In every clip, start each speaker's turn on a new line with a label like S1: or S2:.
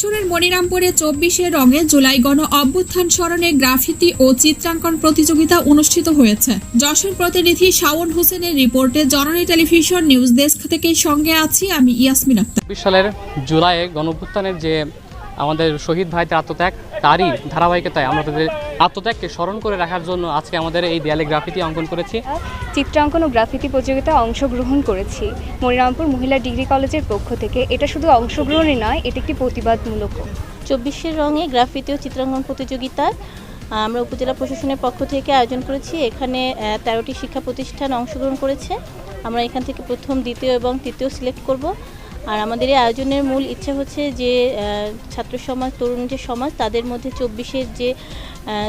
S1: যশোরের মনিরামপুরে চব্বিশে রঙে জুলাই গণ অভ্যুত্থান স্মরণে গ্রাফিতি ও চিত্রাঙ্কন প্রতিযোগিতা অনুষ্ঠিত হয়েছে যশোর প্রতিনিধি শাওন হোসেনের রিপোর্টে জননী টেলিভিশন নিউজ ডেস্ক থেকে সঙ্গে আছি আমি ইয়াসমিন আক্তার
S2: চব্বিশ সালের জুলাইয়ে অভ্যুত্থানের যে আমাদের শহীদ ভাইদের আত্মত্যাগ তারই ধারাবাহিকতায় আমরা তাদের আত্মত্যাগকে স্মরণ করে রাখার জন্য আজকে আমাদের এই দেয়ালে গ্রাফিতি অঙ্কন করেছি
S3: চিত্রাঙ্কন ও গ্রাফিতি প্রতিযোগিতায় অংশগ্রহণ করেছি মনিরামপুর মহিলা ডিগ্রি কলেজের পক্ষ থেকে এটা শুধু অংশগ্রহণই নয় এটি একটি প্রতিবাদমূলক
S4: চব্বিশের রঙে গ্রাফিতি ও চিত্রাঙ্কন প্রতিযোগিতায় আমরা উপজেলা প্রশাসনের পক্ষ থেকে আয়োজন করেছি এখানে তেরোটি শিক্ষা প্রতিষ্ঠান অংশগ্রহণ করেছে আমরা এখান থেকে প্রথম দ্বিতীয় এবং তৃতীয় সিলেক্ট করব আর আমাদের এই আয়োজনের মূল ইচ্ছা হচ্ছে যে ছাত্র সমাজ তরুণ যে সমাজ তাদের মধ্যে চব্বিশের যে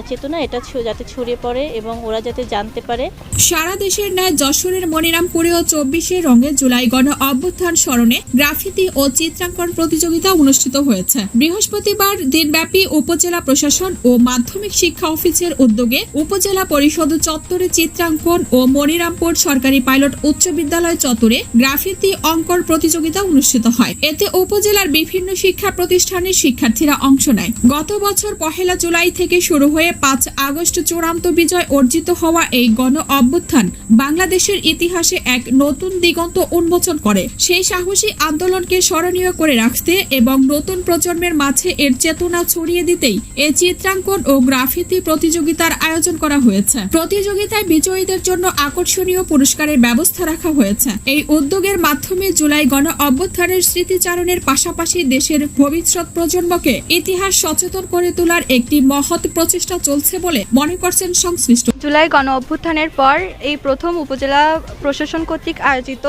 S4: চেতনা এটা যাতে ছড়িয়ে পড়ে এবং ওরা যাতে জানতে পারে
S1: সারা দেশের ন্যায় যশোরের মনিরামপুরেও চব্বিশে রঙে জুলাই গণ অভ্যুত্থান স্মরণে গ্রাফিতি ও চিত্রাঙ্কন প্রতিযোগিতা অনুষ্ঠিত হয়েছে বৃহস্পতিবার দিনব্যাপী উপজেলা প্রশাসন ও মাধ্যমিক শিক্ষা অফিসের উদ্যোগে উপজেলা পরিষদ চত্বরে চিত্রাঙ্কন ও মনিরামপুর সরকারি পাইলট উচ্চ বিদ্যালয় চত্বরে গ্রাফিতি অঙ্কন প্রতিযোগিতা অনুষ্ঠিত হয় এতে উপজেলার বিভিন্ন শিক্ষা প্রতিষ্ঠানের শিক্ষার্থীরা অংশ নেয় গত বছর পহেলা জুলাই থেকে শুরু শুরু হয়ে পাঁচ আগস্ট চূড়ান্ত বিজয় অর্জিত হওয়া এই গণ অভ্যুত্থান বাংলাদেশের ইতিহাসে এক নতুন দিগন্ত উন্মোচন করে সেই সাহসী আন্দোলনকে স্মরণীয় করে রাখতে এবং নতুন প্রজন্মের মাঝে এর চেতনা ছড়িয়ে দিতেই এ চিত্রাঙ্কন ও গ্রাফিতি প্রতিযোগিতার আয়োজন করা হয়েছে প্রতিযোগিতায় বিজয়ীদের জন্য আকর্ষণীয় পুরস্কারের ব্যবস্থা রাখা হয়েছে এই উদ্যোগের মাধ্যমে জুলাই গণ অভ্যুত্থানের স্মৃতিচারণের পাশাপাশি দেশের ভবিষ্যৎ প্রজন্মকে ইতিহাস সচেতন করে তোলার একটি মহৎ প্রচেষ্টা চলছে বলে মনে করছেন সংশ্লিষ্ট
S5: জুলাই গণ অভ্যুত্থানের পর এই প্রথম উপজেলা প্রশাসন কর্তৃক আয়োজিত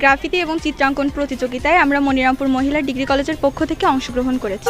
S5: গ্রাফিতি এবং চিত্রাঙ্কন প্রতিযোগিতায় আমরা মনিরামপুর মহিলা ডিগ্রি কলেজের পক্ষ থেকে অংশগ্রহণ করেছি